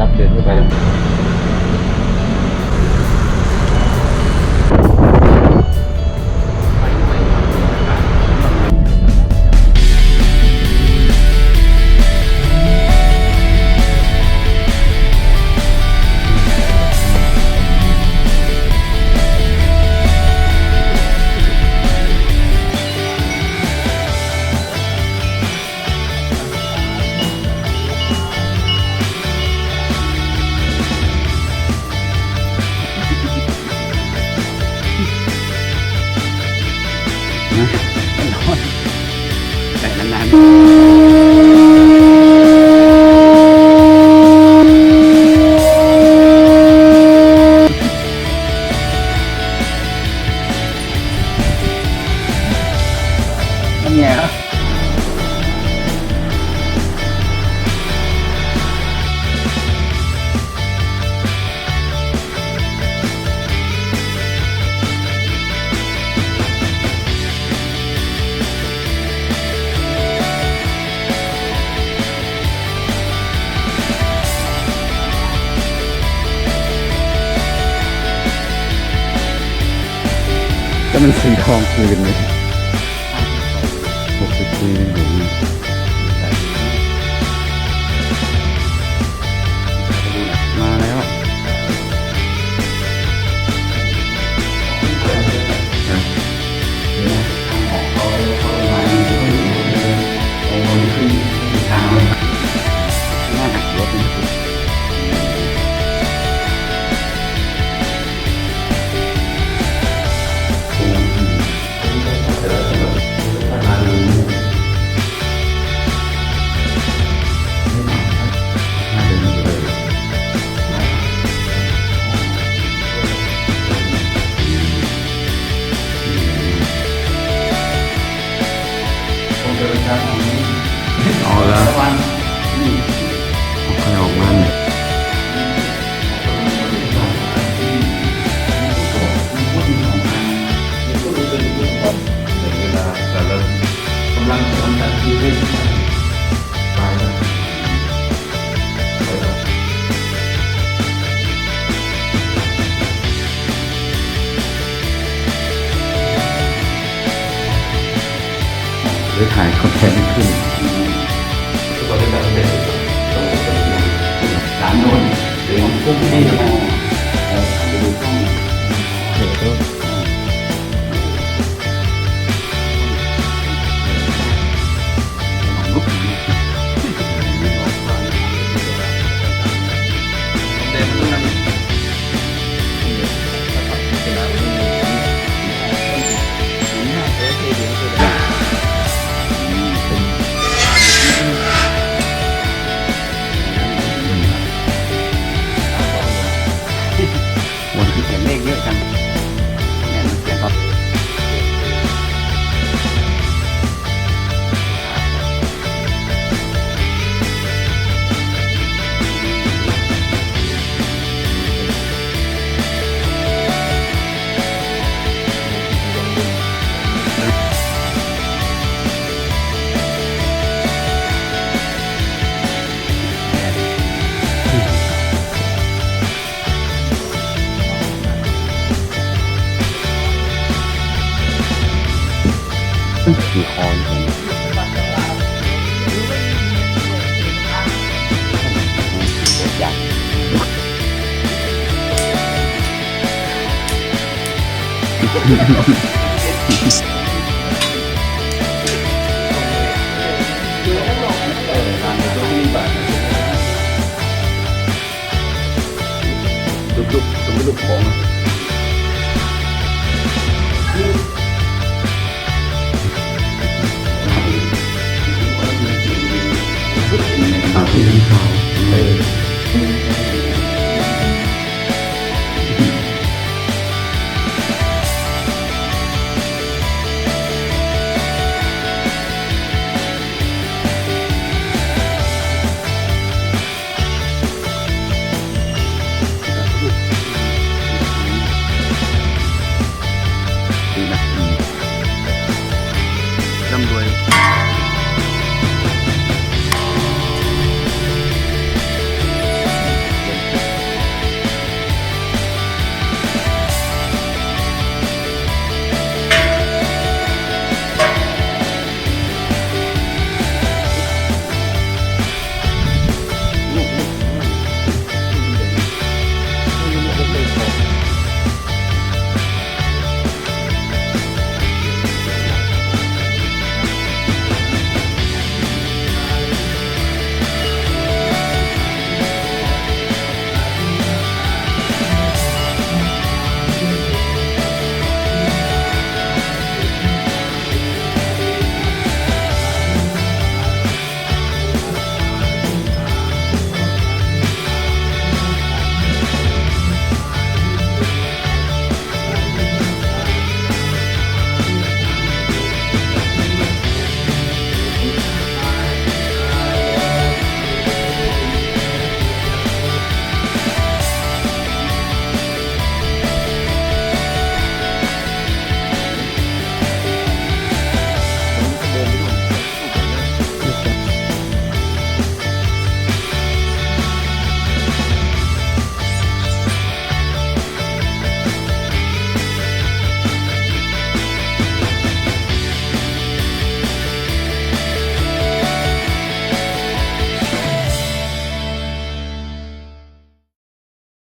รับเดินเข้าไปแล้ว ก็มันสีทองคืนเลยหกสิบปี เอาแล้วออกใครออกมันกำลังทำแบบที่ รือถ่ายคอนเทนต์ขึ้นสานโน่นหรือพุ่งที่จะมอง lục lục chúng mới